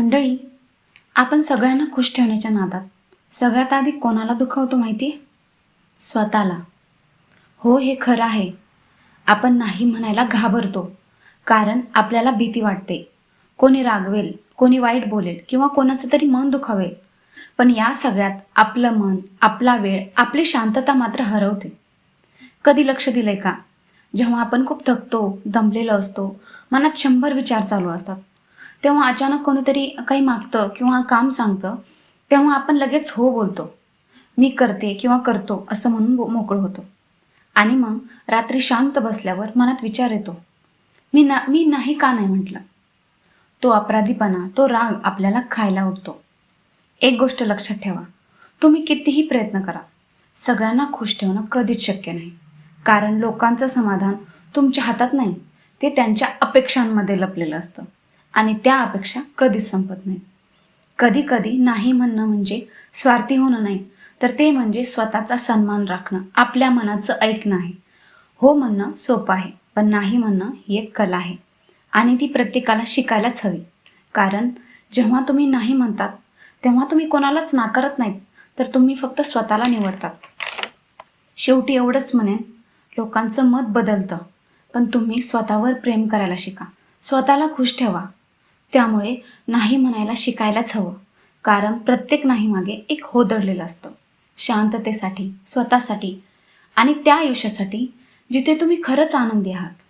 मंडळी आपण सगळ्यांना खुश ठेवण्याच्या नादात. सगळ्यात आधी कोणाला दुखावतो माहिती आहे स्वतःला. हो हे खरं आहे. आपण नाही म्हणायला घाबरतो कारण आपल्याला भीती वाटते. कोणी रागवेल कोणी वाईट बोलेल किंवा कोणाचं तरी मन दुखावेल. पण या सगळ्यात आपलं मन आपला वेळ आपली शांतता मात्र हरवते. कधी लक्ष दिलंय का? जेव्हा आपण खूप थकतो दमलेलो असतो मनात शंभर विचार चालू असतात. तेव्हा अचानक कोणीतरी काही मागतं किंवा काम सांगतं तेव्हा आपण लगेच हो बोलतो. मी करते किंवा करतो असं म्हणून मोकळं होतो. आणि मग रात्री शांत बसल्यावर मनात विचार येतो. मी ना मी नाही का नाही म्हटलं? तो अपराधीपणा तो राग आपल्याला खायला उठतो एक गोष्ट लक्षात ठेवा. तुम्ही कितीही प्रयत्न करा. सगळ्यांना खुश ठेवणं कधीच शक्य नाही. कारण लोकांचं समाधान तुमच्या हातात नाही. ते त्यांच्या अपेक्षांमध्ये लपलेलं असतं. आणि त्या अपेक्षा कधीच संपत नाही. कधी कधी नाही म्हणणं म्हणजे स्वार्थी होणं नाही तर ते म्हणजे स्वतःचा सन्मान राखणं आपल्या मनाचं ऐकणं आहे. हो म्हणणं सोपं आहे पण नाही म्हणणं ही एक कला आहे. आणि ती प्रत्येकाला शिकायलाच हवी. कारण जेव्हा तुम्ही नाही म्हणतात तेव्हा तुम्ही कोणालाच नाकारत नाहीत तर तुम्ही फक्त स्वतःला निवडतात. शेवटी एवढंच म्हणेन लोकांचं मत बदलतं पण तुम्ही स्वतःवर प्रेम करायला शिका. स्वतःला खुश ठेवा. त्यामुळे नाही म्हणायला शिकायलाच हवं. कारण प्रत्येक नाही मागे एक होदळलेलं असतं. शांततेसाठी स्वतःसाठी आणि त्या आयुष्यासाठी जिथे तुम्ही खरंच आनंदी आहात.